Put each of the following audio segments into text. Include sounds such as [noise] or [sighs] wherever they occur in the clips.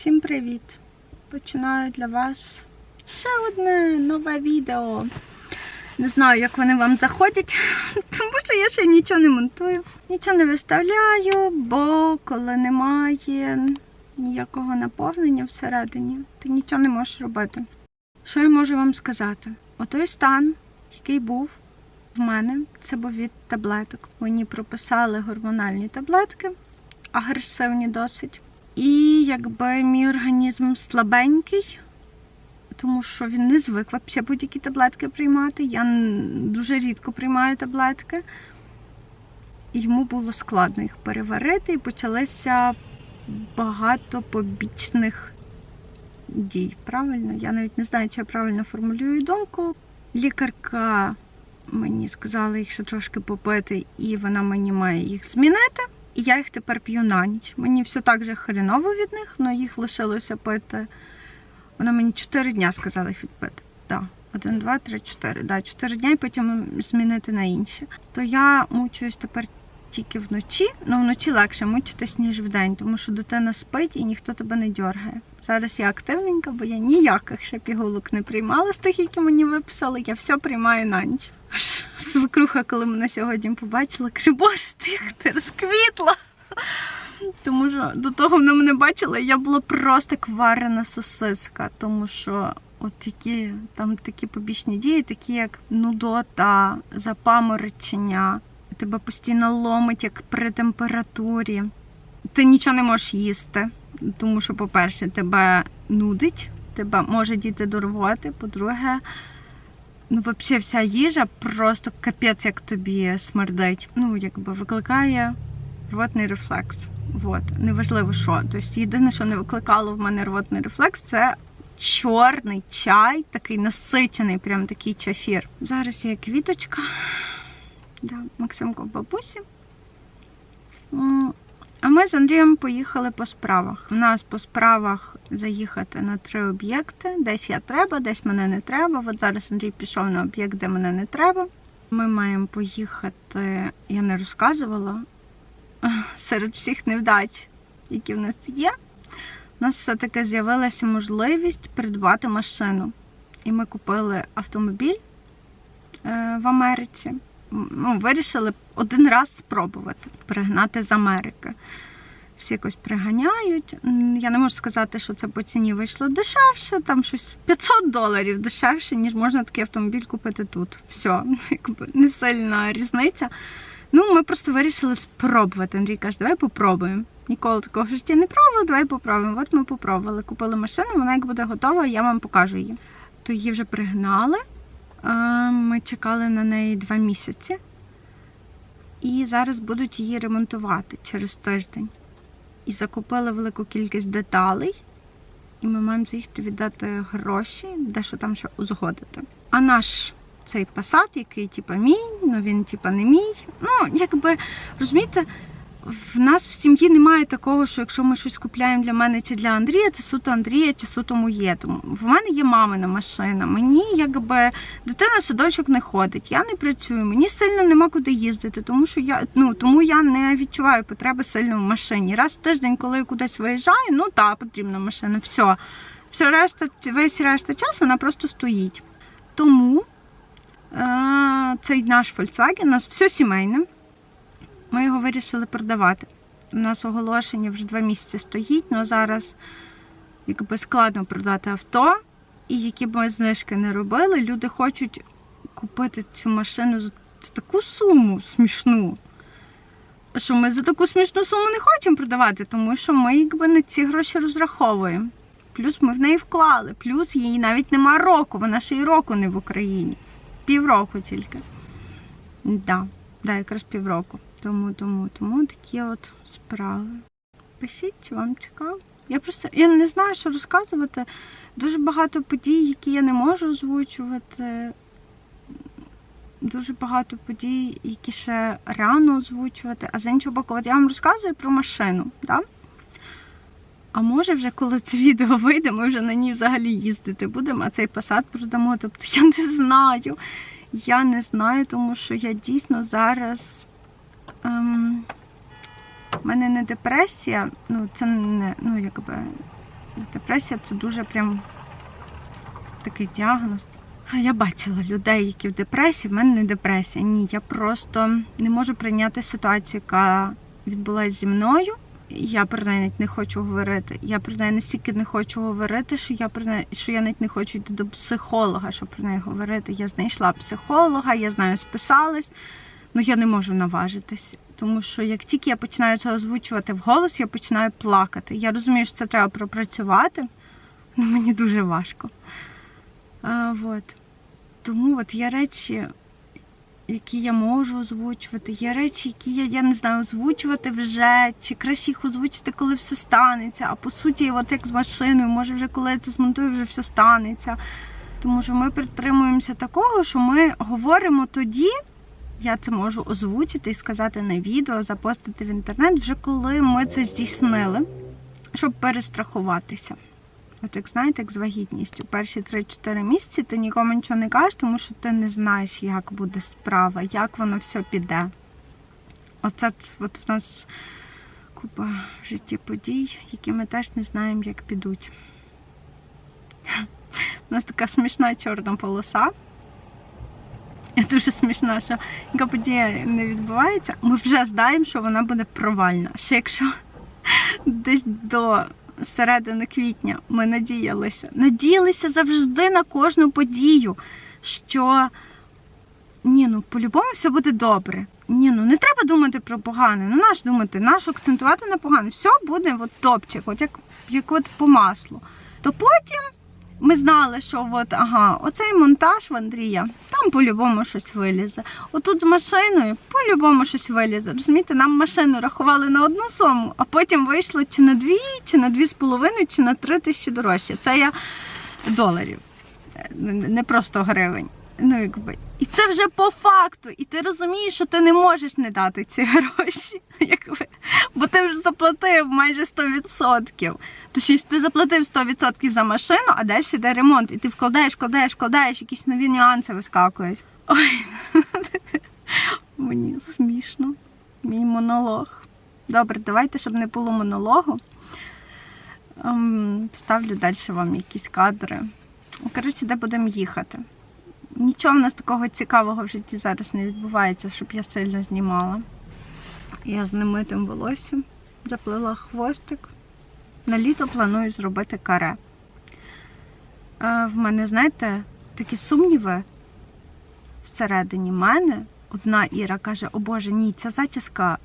Всім привіт! Починаю для вас ще одне нове відео. Не знаю, як вони вам заходять, [laughs] тому що я ще нічого не монтую, нічого не виставляю, бо коли немає ніякого наповнення всередині, ти нічого не можеш робити. Що я можу вам сказати? Отой стан, який був в мене, це був від таблеток. Мені прописали гормональні таблетки, агресивні досить. І якби мій організм слабенький, тому що він не звик взагалі будь-які таблетки приймати. Я дуже рідко приймаю таблетки. Йому було складно їх переварити, і почалися багато побічних дій. Правильно? Я навіть не знаю, чи я правильно формулюю думку. Лікарка мені сказала їх ще трошки попити, і вона мені має їх змінити. І я їх тепер п'ю на ніч. Мені все так же хреново від них, але їх лишилося пити. Вона мені 4 дня сказала їх відпити. Да. Один, два, три, чотири. Да, 4 дня і потім змінити на інші. То я мучуюсь тепер тільки вночі, але вночі легше мучитись, ніж вдень, тому що дитина спить і ніхто тебе не дергає. Зараз я активненька, бо я ніяких ще пігулок не приймала з тих, які мені виписали. Я все приймаю на ніч. Свекруха, коли мене сьогодні побачила, каже, боже, ти як ти розквітла. Тому що до того вона мене бачила, я була просто як варена сосиска, тому що от такі там такі побічні дії, такі як нудота, запаморочення, тебе постійно ломить, як при температурі. Ти нічого не можеш їсти, тому що, по-перше, тебе нудить, тебе може діти до рвоти, по-друге, ну, взагалі, вся їжа просто капець, як тобі смердить. Ну, якби викликає рвотний рефлекс. Вот. Неважливо що. Тобто єдине, що не викликало в мене рвотний рефлекс, це чорний чай, такий насичений, прям такий чафір. Зараз є квіточка. Да, Максимко бабусі. А ми з Андрієм поїхали по справах. У нас по справах заїхати на три об'єкти. Десь я треба, десь мене не треба. От зараз Андрій пішов на об'єкт, де мене не треба. Ми маємо поїхати, я не розказувала, [laughs] серед всіх невдач, які в нас є, у нас все-таки з'явилася можливість придбати машину. І ми купили автомобіль е, в Америці. Ну, вирішили один раз спробувати пригнати з Америки. Всі якось приганяють. Я не можу сказати, що це по ціні вийшло дешевше, там щось 500 доларів дешевше, ніж можна такий автомобіль купити тут. Все, [laughs] якби не сильна різниця. Ну, ми просто вирішили спробувати. Андрій каже, давай попробуємо. Ніколи такого в житті не пробували, давай попробуємо. От ми попробували. Купили машину, вона як буде готова, я вам покажу її. То її вже пригнали. Ми чекали на неї два місяці. І зараз будуть її ремонтувати через тиждень. І закупили велику кількість деталей. І ми маємо заїхати віддати гроші, дещо там ще узгодити. А наш цей пасад, який типа мій, ну він типа не мій. Ну, якби розумієте, в нас в сім'ї немає такого, що якщо ми щось купляємо для мене чи для Андрія, це суто Андрія чи суто моє. Тому в мене є мамина машина. Мені якби дитина в садочок не ходить, я не працюю, мені сильно нема куди їздити, тому що я ну тому я не відчуваю потреби сильно в машині. Раз в тиждень, коли я кудись виїжджаю, ну так, потрібна машина. Все. Все решта, весь решта час вона просто стоїть. Тому е, цей наш Volkswagen, у нас все сімейне. Ми його вирішили продавати. У нас оголошення вже два місяці стоїть, але зараз якби складно продати авто. І які б ми знижки не робили, люди хочуть купити цю машину за таку суму смішну. Що ми за таку смішну суму не хочемо продавати, тому що ми якби на ці гроші розраховуємо. Плюс ми в неї вклали, плюс їй навіть нема року, вона ще й року не в Україні. Півроку тільки. Да, да, якраз півроку. Тому, тому, тому такі от справи. Пишіть, чи вам цікаво. Я просто я не знаю, що розказувати. Дуже багато подій, які я не можу озвучувати. Дуже багато подій, які ще рано озвучувати. А з іншого боку, от я вам розказую про машину. Да? А може вже коли це відео вийде, ми вже на ній взагалі їздити будемо, а цей посад продамо. Тобто я не знаю. Я не знаю, тому що я дійсно зараз. Ем, мене не депресія, ну це не ну якби Депресія це дуже прям такий діагноз. Я бачила людей, які в депресії. В мене не депресія. Ні, я просто не можу прийняти ситуацію, яка відбулася зі мною. Я про неї навіть не хочу говорити. Я про неї настільки не хочу говорити, що я про неї, що я навіть не хочу йти до психолога, щоб про неї говорити. Я знайшла психолога, я знаю, списалась, але я не можу наважитись. Тому що як тільки я починаю це озвучувати вголос, я починаю плакати. Я розумію, що це треба пропрацювати, але мені дуже важко. А, вот. Тому от є речі, які я можу озвучувати, є речі, які я, я не знаю, озвучувати вже, чи краще їх озвучити, коли все станеться. А по суті, от як з машиною, може вже коли я це змонтую, вже все станеться. Тому що ми притримуємося такого, що ми говоримо тоді, я це можу озвучити і сказати на відео, запостити в інтернет, вже коли ми це здійснили, щоб перестрахуватися. От як знаєте, як з вагітністю. Перші 3-4 місяці ти нікому нічого не кажеш, тому що ти не знаєш, як буде справа, як воно все піде. Оце от в нас купа в житті подій, які ми теж не знаємо, як підуть. [laughs] У нас така смішна чорна полоса. І Дуже смішно, що яка подія не відбувається, ми вже знаємо, що вона буде провальна. Ще якщо десь до середини квітня ми надіялися, надіялися завжди на кожну подію, що ні, ну по-любому все буде добре. Ні, ну не треба думати про погане. Ну наш думати, наш акцентувати на погане. Все буде от топчик, от як, як от по маслу. То потім ми знали, що от, ага, оцей монтаж в Андрія, там по-любому щось вилізе. Отут з машиною по-любому щось вилізе. Розумієте, нам машину рахували на одну суму, а потім вийшло чи на дві, чи на дві з половиною, чи на три тисячі дорожче. Це я доларів, не просто гривень. Ну, якби. І це вже по факту. І ти розумієш, що ти не можеш не дати ці гроші. [laughs] Якби. Бо ти вже заплатив майже 100%. Точніше, ти заплатив 100% за машину, а далі йде ремонт. І ти вкладаєш, вкладаєш, вкладаєш, якісь нові нюанси вискакують. [laughs] Ой, мені смішно. Мій монолог. Добре, давайте, щоб не було монологу. Ем, Ставлю далі вам якісь кадри. Коротше, де будемо їхати. Нічого в нас такого цікавого в житті зараз не відбувається, щоб я сильно знімала. Я з немитим волоссям заплила хвостик. На літо планую зробити каре. В мене, знаєте, такі сумніви всередині мене. Одна Іра каже: О Боже, ні, ця зачіска,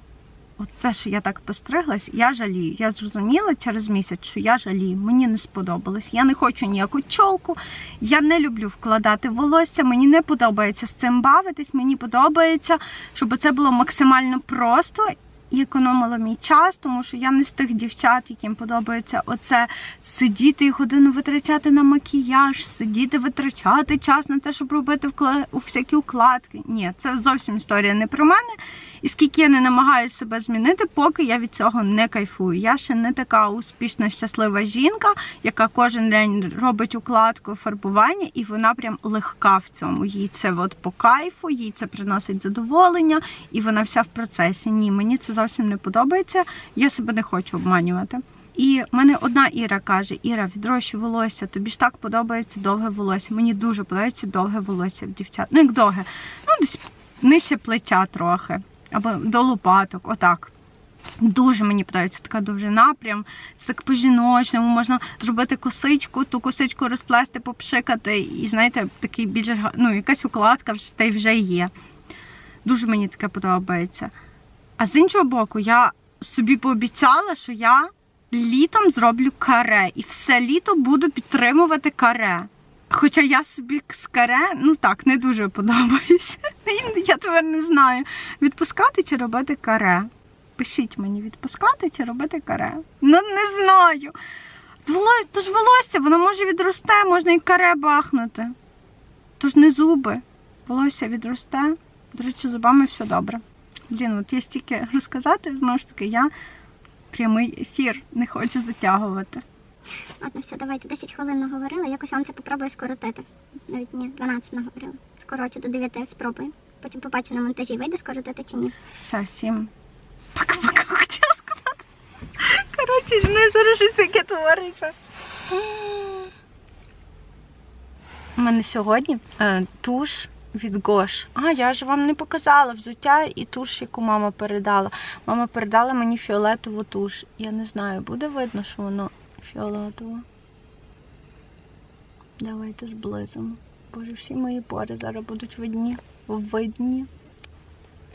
от те, що я так постриглась, я жалію. Я зрозуміла через місяць, що я жалію. Мені не сподобалось. Я не хочу ніяку чолку, я не люблю вкладати волосся, мені не подобається з цим бавитись. Мені подобається, щоб це було максимально просто і економило мій час, тому що я не з тих дівчат, яким подобається оце сидіти і годину витрачати на макіяж, сидіти, витрачати час на те, щоб робити вкла... всякі укладки. Ні, це зовсім історія не про мене. І скільки я не намагаюся себе змінити, поки я від цього не кайфую. Я ще не така успішна, щаслива жінка, яка кожен день робить укладку, фарбування, і вона прям легка в цьому. Їй це от по кайфу, їй це приносить задоволення, і вона вся в процесі. Ні, мені це зовсім не подобається. Я себе не хочу обманювати. І в мене одна Іра каже: Іра, відрощу волосся, тобі ж так подобається довге волосся. Мені дуже подобається довге волосся в дівчат. Ну, як довге, ну десь нижче плеча трохи, або до лопаток, отак. Дуже мені подобається така довжина, прям це так по-жіночному, можна зробити косичку, ту косичку розплести, попшикати, і знаєте, такий більш ну, якась укладка вже та й вже є. Дуже мені таке подобається. А з іншого боку, я собі пообіцяла, що я літом зроблю каре, і все літо буду підтримувати каре. Хоча я собі з каре, ну так, не дуже подобаюся. [laughs] Я тепер не знаю, відпускати чи робити каре. Пишіть мені, відпускати чи робити каре. Ну, не знаю. Воло- То ж волосся, воно може відросте, можна і каре бахнути. То ж не зуби. Волосся відросте. До речі, зубами все добре. Блін, от є стільки розказати, знову ж таки, я прямий ефір не хочу затягувати. Ладно, все, давайте 10 хвилин наговорила, якось вам це попробую скоротити. Навіть ні, 12 наговорила. Скорочу до 9 спробую. Потім побачу на монтажі, вийде скоротити чи ні. Все, всім пока-пока хотіла сказати. Коротше, зі мною зараз щось таке твориться. У мене сьогодні е, туш від Гош. А, я ж вам не показала взуття і туш, яку мама передала. Мама передала мені фіолетову туш. Я не знаю, буде видно, що воно фіолетово. Давайте зблизимо. Боже, всі мої пори зараз будуть видні. Видні.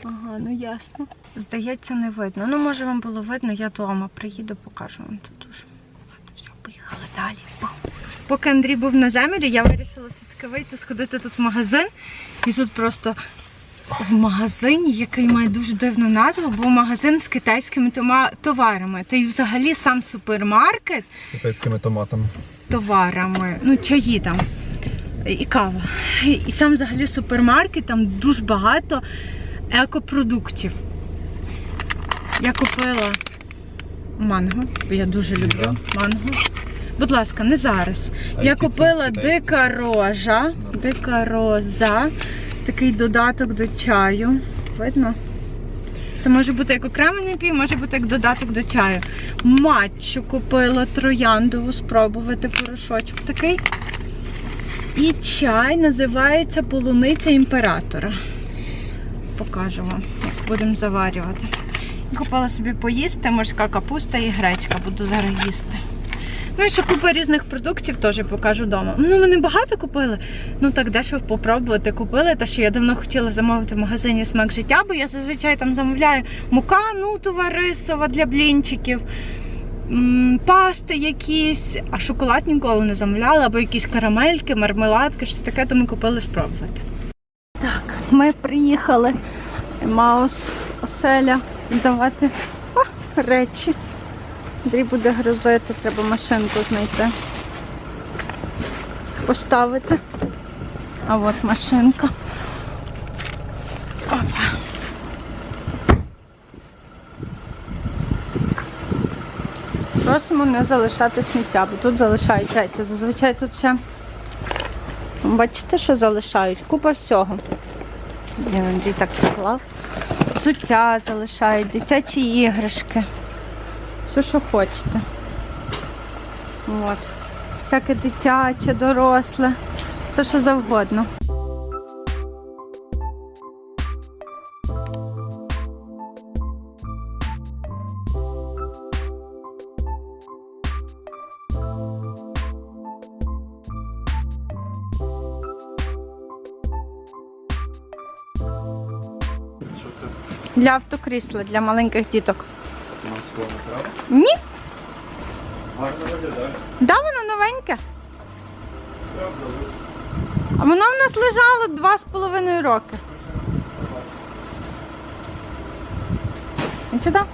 Ага, ну ясно. Здається, не видно. Ну, може вам було видно, я вдома приїду, покажу вам тут все, поїхали далі. Поки Андрій був на замірі, я вирішила все-таки вийти, сходити тут в магазин. І тут просто в магазині, який має дуже дивну назву, був магазин з китайськими товарами. Та й взагалі сам супермаркет з китайськими томатами. товарами, ну чаї там і кава. І сам взагалі супермаркет, там дуже багато екопродуктів. Я купила манго, бо я дуже люблю манго. Будь ласка, не зараз. А я які це купила китайські? дика рожа, дика роза, такий додаток до чаю. Видно? Це може бути як окремий напій, може бути як додаток до чаю. Матчу купила трояндову, спробувати порошочок такий. І чай називається полуниця імператора. Покажу вам, як будемо заварювати. Купила собі поїсти, морська капуста і гречка. Буду зараз їсти. Ну і ще купа різних продуктів теж покажу вдома. Ну, ми не багато купили. Ну так дешево попробувати купили. Те, що я давно хотіла замовити в магазині смак життя, бо я зазвичай там замовляю мука, ну, товарисова для блінчиків, пасти якісь, а шоколад ніколи не замовляла, або якісь карамельки, мармеладки, щось таке, то ми купили спробувати. Так, ми приїхали. Маус оселя віддавати о, речі. Андрій буде грузити, треба машинку знайти. Поставити. А от машинка. Опа. Просимо не залишати сміття, бо тут залишають речі. Зазвичай тут ще бачите, що залишають? Купа всього. Блін, Андрій так поклав. Взуття залишають, дитячі іграшки. Все, що хочете. От. Всяке дитяче, доросле, все що завгодно. Для автокрісла, для маленьких діток. Треба? Ні, Гарно виглядає. да, воно новеньке. А воно в нас лежало два з половиною роки. Нічого.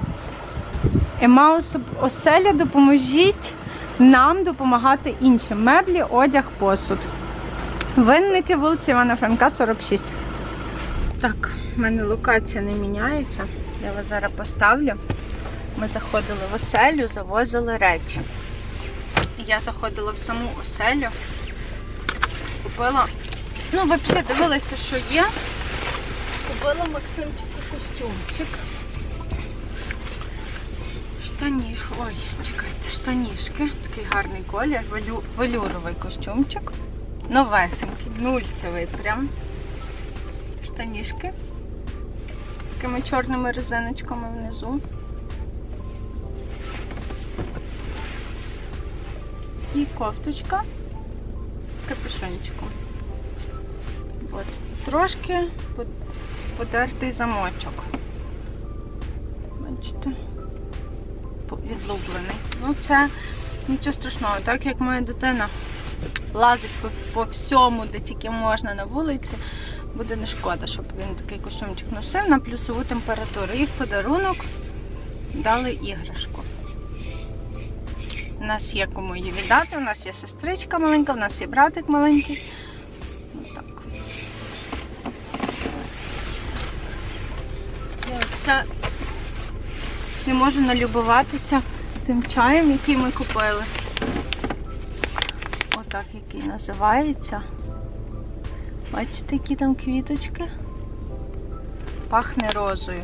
Емаус оселя, допоможіть нам допомагати іншим. Меблі, одяг, посуд. Винники вулиці Івана Франка, 46. Так, в мене локація не міняється. Я вас зараз поставлю. Ми заходили в оселю, завозили речі. Я заходила в саму оселю купила. Ну, ви взагалі дивилися, що є. Купила Максимчику костюмчик. Штані. Ой, чекайте, штанішки. Такий гарний колір. Велю... Велюровий костюмчик. Новесенький, нульцевий прям. Штанішки. З такими чорними резиночками внизу. І кофточка з капюшончиком. От. Трошки по- подертий замочок. Бачите? Відлуплений. Ну, це нічого страшного, так як моя дитина лазить по, по всьому, де тільки можна на вулиці, буде не шкода, щоб він такий костюмчик носив на плюсову температуру. І в подарунок дали іграшку. У нас є кому її віддати, у нас є сестричка маленька, у нас є братик маленький. Отак. Я не можу налюбуватися тим чаєм, який ми купили. Отак, який називається. Бачите, які там квіточки? Пахне розою.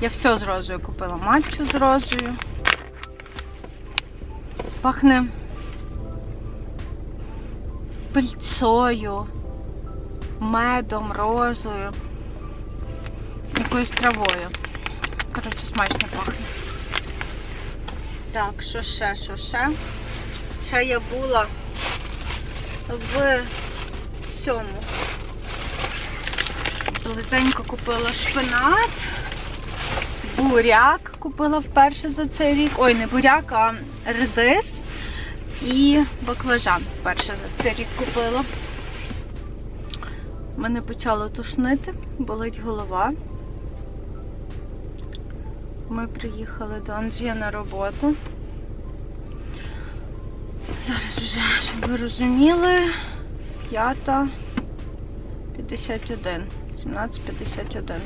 Я все з розою купила. Матчу з розою. Пахне пильцою, медом, розою, якоюсь травою. Коротше, смачно пахне. Так, що ще, що ще? Ще я була в цьому. Близенько купила шпинат. Буряк купила вперше за цей рік. Ой, не буряк, а редис і баклажан вперше за цей рік купила. Мене почало тушнити, болить голова. Ми приїхали до Андрія на роботу. Зараз вже, щоб ви розуміли, п'ята 51. 17.51.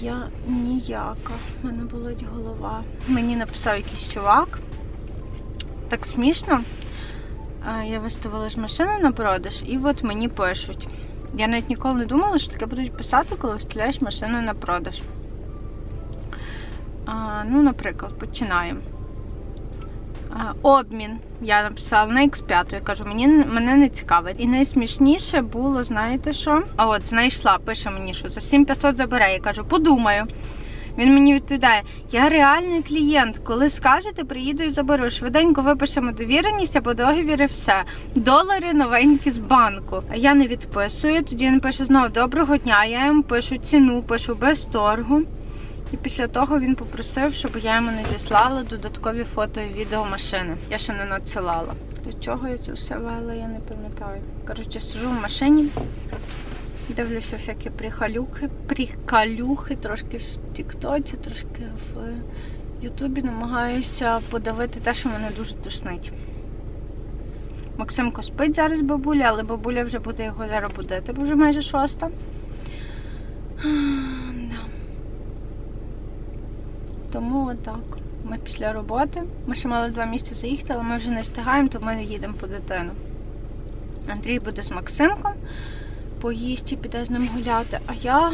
Я ніяка. В мене болить голова. Мені написав якийсь чувак. Так смішно. Я виставила ж машину на продаж, і от мені пишуть. Я навіть ніколи не думала, що таке будуть писати, коли виставляєш машину на продаж. Ну, наприклад, починаємо. Обмін. Я написала на X5. Я кажу, мені мене не цікавить. І найсмішніше було, знаєте що? А от знайшла, пише мені, що за 7500 забере. Я кажу, подумаю. Він мені відповідає: я реальний клієнт. Коли скажете, приїду і заберу. Швиденько випишемо довіреність або договір і все. Долари новенькі з банку. А я не відписую. Тоді він пише знову доброго дня. Я йому пишу ціну, пишу без торгу. І після того він попросив, щоб я йому надіслала додаткові фото і відео машини. Я ще не надсилала. До чого я це все вела, я не пам'ятаю. Коротше, сижу в машині, дивлюся всякі приколюхи, приколюхи, трошки в Тіктоці, трошки в Ютубі. Намагаюся подавити те, що мене дуже тошнить. Максимко спить зараз бабуля, але бабуля вже буде його зараз будити, бо вже майже шоста. [sighs] Тому отак. Ми після роботи. Ми ще мали два місяці заїхати, але ми вже не встигаємо, то ми їдемо по дитину. Андрій буде з Максимком, поїсть і піде з ним гуляти. А я,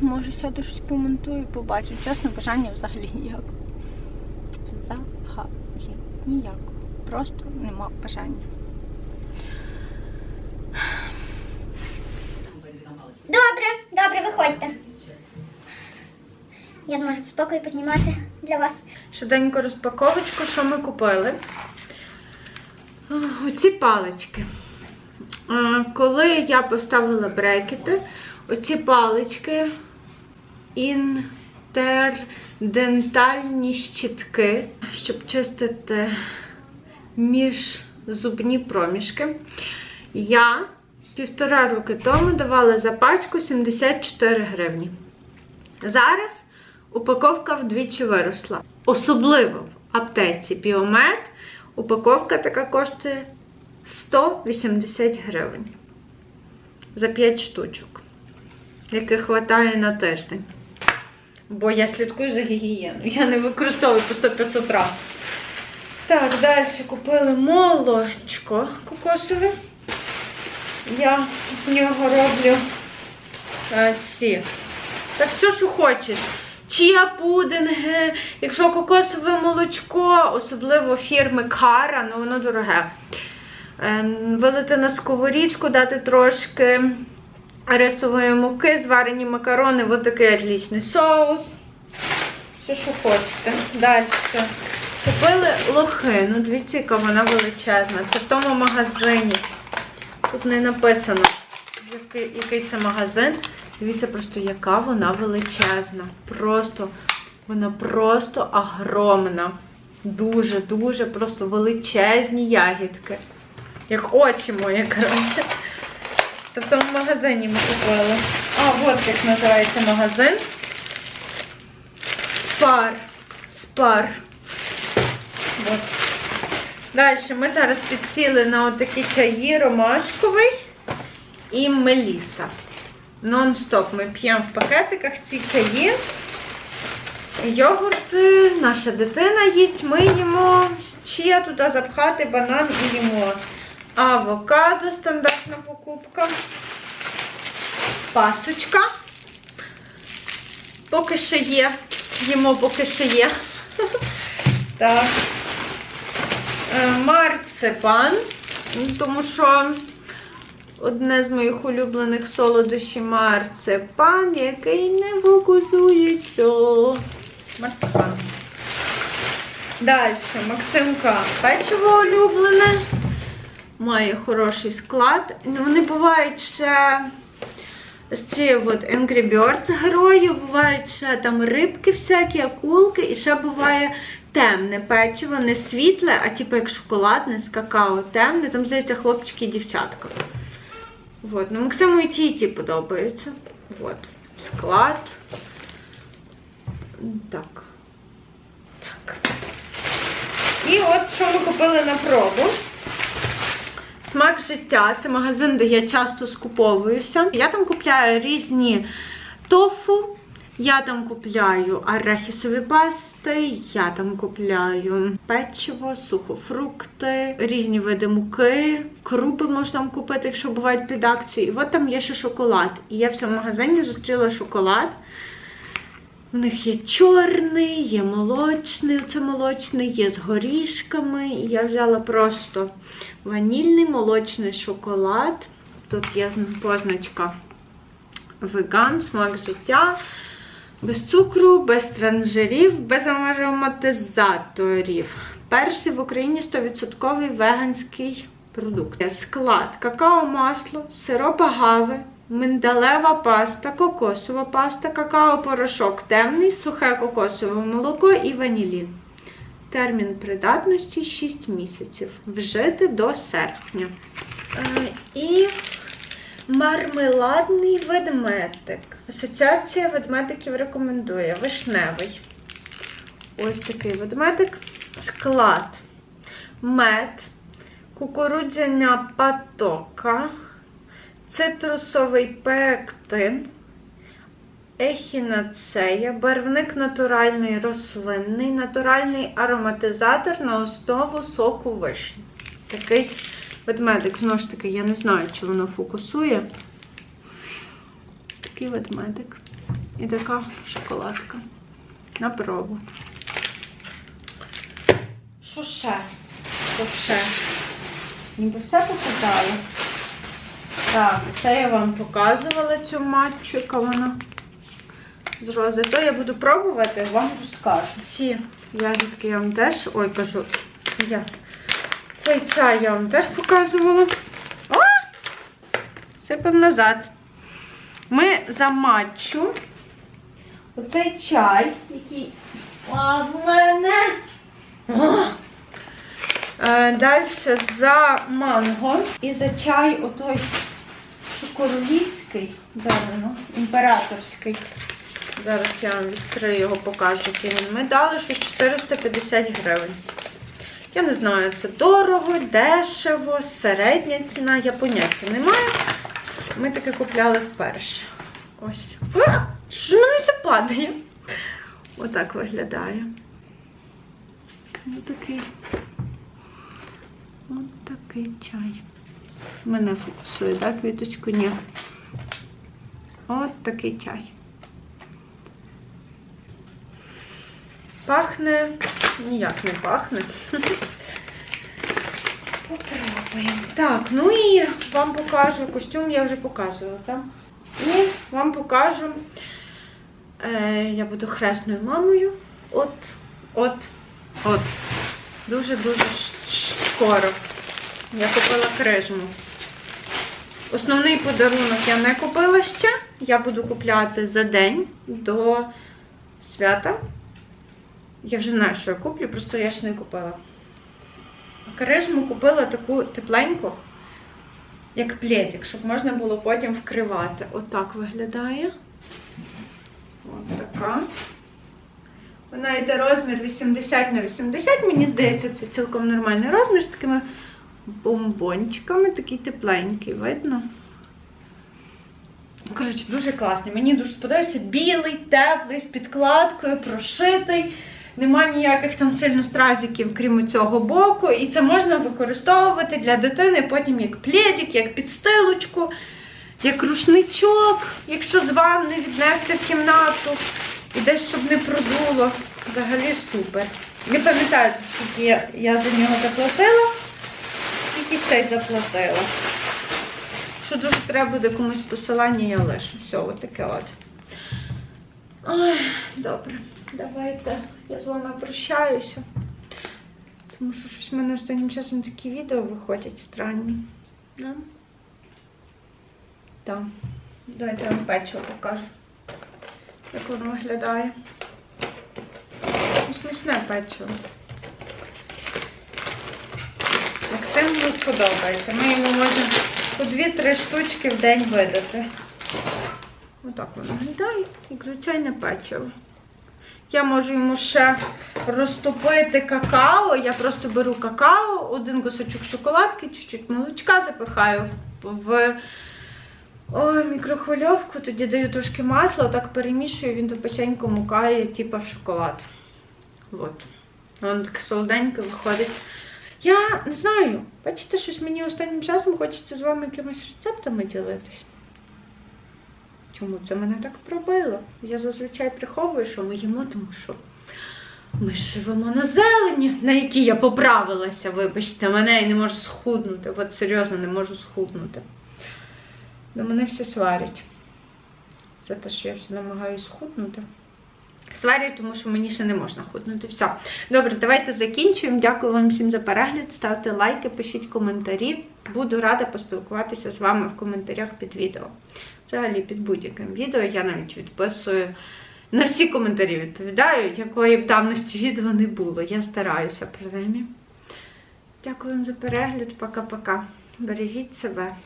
може, сяду щось помонтую, побачу. Чесно, бажання взагалі ніякого. Взагалі ніякого. Просто нема бажання. Добре, добре, виходьте. Я зможу в спокої познімати для вас. Швиденько розпаковочку, що ми купили. Оці палички. Коли я поставила брекети, оці палички інтердентальні щітки, щоб чистити міжзубні проміжки. Я півтора роки тому давала за пачку 74 гривні. Зараз упаковка вдвічі виросла. Особливо в аптеці Біомед упаковка така коштує 180 гривень за 5 штучок, яких вистачає на тиждень. Бо я слідкую за гігієною. Я не використовую по 100-500 разів. Так, далі купили молочко кокосове. Я з нього роблю е, ці. Та все, що хочеш. Чия пудинги, якщо кокосове молочко, особливо фірми Кара, ну воно дороге. Е, Вилити на сковорідку, дати трошки рисової муки, зварені макарони, ось такий отличний соус. Все, що хочете. Далі. Купили лохину. Дивіться, яка вона величезна. Це в тому магазині. Тут не написано, який, який це магазин. Дивіться просто, яка вона величезна. Просто, вона просто огромна. Дуже-дуже просто величезні ягідки. Як очі мої, коротше. Це в тому магазині ми купили. А, от як називається магазин. Спар. Спар. От. Далі ми зараз підсіли на отакі чаї ромашковий і меліса. Нон-стоп ми п'ємо в пакетиках ці чаї. Йогурти, наша дитина їсть, ми їмо. Ще туди запхати банан і їмо. Авокадо, стандартна покупка. Пасочка. Поки ще є. Їмо, поки ще є. [laughs] Так. е, марципан, тому що одне з моїх улюблених солодощів марципан, який не фокусується. Марципан. Далі, Максимка, печиво улюблене. Має хороший склад. Вони бувають ще з ці от Angry Birds герої, бувають ще там рибки всякі, акулки, і ще буває темне печиво, не світле, а типу як шоколадне з какао темне. Там, здається, хлопчики і дівчатка. Вот. Ну, Максиму і ті, і ті подобаються. Вот. Склад. Так. Так. І от що ми купили на пробу. Смак життя це магазин, де я часто скуповуюся. Я там купляю різні тофу, я там купляю арахісові пасти, я там купляю печиво, сухофрукти, різні види муки, крупи можна там купити, якщо бувають під акцією. І от там є ще шоколад. І я в цьому магазині зустріла шоколад. У них є чорний, є молочний, оце молочний, є з горішками. Я взяла просто ванільний молочний шоколад. Тут є позначка веган, смак життя. Без цукру, без транжирів, без ароматизаторів. Перший в Україні 100% веганський продукт. Склад: какао масло, сироп агави, миндалева паста, кокосова паста, какао-порошок темний, сухе кокосове молоко і ванілін. Термін придатності 6 місяців. Вжити до серпня. Е, І мармеладний ведмедик. Асоціація ведмедиків рекомендує. Вишневий. Ось такий ведмедик. Склад. Мед, кукурудзяна патока, цитрусовий пектин, ехінацея, барвник натуральний рослинний, натуральний ароматизатор на основу соку вишні. Такий ведмедик, знову ж таки, я не знаю, чи воно фокусує. Такий ведмедик. І така шоколадка. На пробу. Що ще? Що ще? Ніби все показала. Так, це я вам показувала цю матчу, яка вона з рози. То я буду пробувати, вам розкажу. Ці ягідки я вам теж. Ой, кажу, я. Цей чай я вам теж показувала. О! Сипемо назад. Ми за матчу. Оцей чай, який а, в мене. Е, Далі за манго і за чай отой королівський, де воно, імператорський. Зараз я вам відкрию його, покажу, який він. Ми дали щось 450 гривень. Я не знаю, це дорого, дешево, середня ціна, я поняття не маю. Ми таке купляли вперше. Ось. А! Що ж мене це падає? Отак виглядає. Ось такий чай. Мене фокусує, так, квіточку? Ні. От такий чай. Пахне, ніяк не пахне. Попробуємо. Так, ну і вам покажу, костюм я вже показувала, так? І вам покажу, е, я буду хресною мамою. От, от, от. Дуже-дуже скоро. Я купила крижму. Основний подарунок я не купила ще. Я буду купляти за день до свята. Я вже знаю, що я куплю, просто я ж не купила. Крижму купила таку тепленьку, як пледик, щоб можна було потім вкривати. Отак виглядає. Ось така. Вона йде розмір 80 на 80. Мені здається, це цілком нормальний розмір з такими бомбончиками. Такий тепленький, видно? Коротше, дуже класний. Мені дуже сподобався. Білий, теплий, з підкладкою, прошитий. Нема ніяких там сильно стразиків, крім цього боку. І це можна використовувати для дитини потім як пледик, як підстилочку, як рушничок, якщо з ванни віднести в кімнату і десь щоб не продуло. Взагалі супер. Не пам'ятаю, скільки я за нього заплатила, скільки цей заплатила. Що дуже треба буде комусь посилання, я лишу. Все, отаке от. Ой, добре, давайте я з вами прощаюся. Тому що щось в мене останнім часом такі відео виходять странні. Да? Так. Давайте вам печиво покажу. Як воно виглядає. Смачне печиво. Максиму подобається. Ми йому можемо по 2-3 штучки в день видати. Отак воно виглядає, як звичайне печиво. Я можу йому ще розтопити какао. Я просто беру какао, один кусочок шоколадки, чуть-чуть молочка запихаю в, ой, мікрохвильовку, тоді даю трошки масла, отак перемішую, він то печенько мукає, типа в шоколад. От. Воно таке солоденьке виходить. Я не знаю, бачите, щось мені останнім часом хочеться з вами якимись рецептами ділитись. Чому це мене так пробило? Я зазвичай приховую, що ми їмо, тому що ми живемо на зелені, на якій я поправилася, вибачте, мене і не можу схуднути. От серйозно не можу схуднути. До мене всі сварять. За те, що я все намагаюся схуднути. Сварять, тому що мені ще не можна худнути. Все. Добре, давайте закінчуємо. Дякую вам всім за перегляд. Ставте лайки, пишіть коментарі. Буду рада поспілкуватися з вами в коментарях під відео. Взагалі під будь-яким відео. Я навіть відписую. На всі коментарі відповідаю, якої б давності відео не було. Я стараюся, принаймні. Дякую вам за перегляд. Пока-пока. Бережіть себе.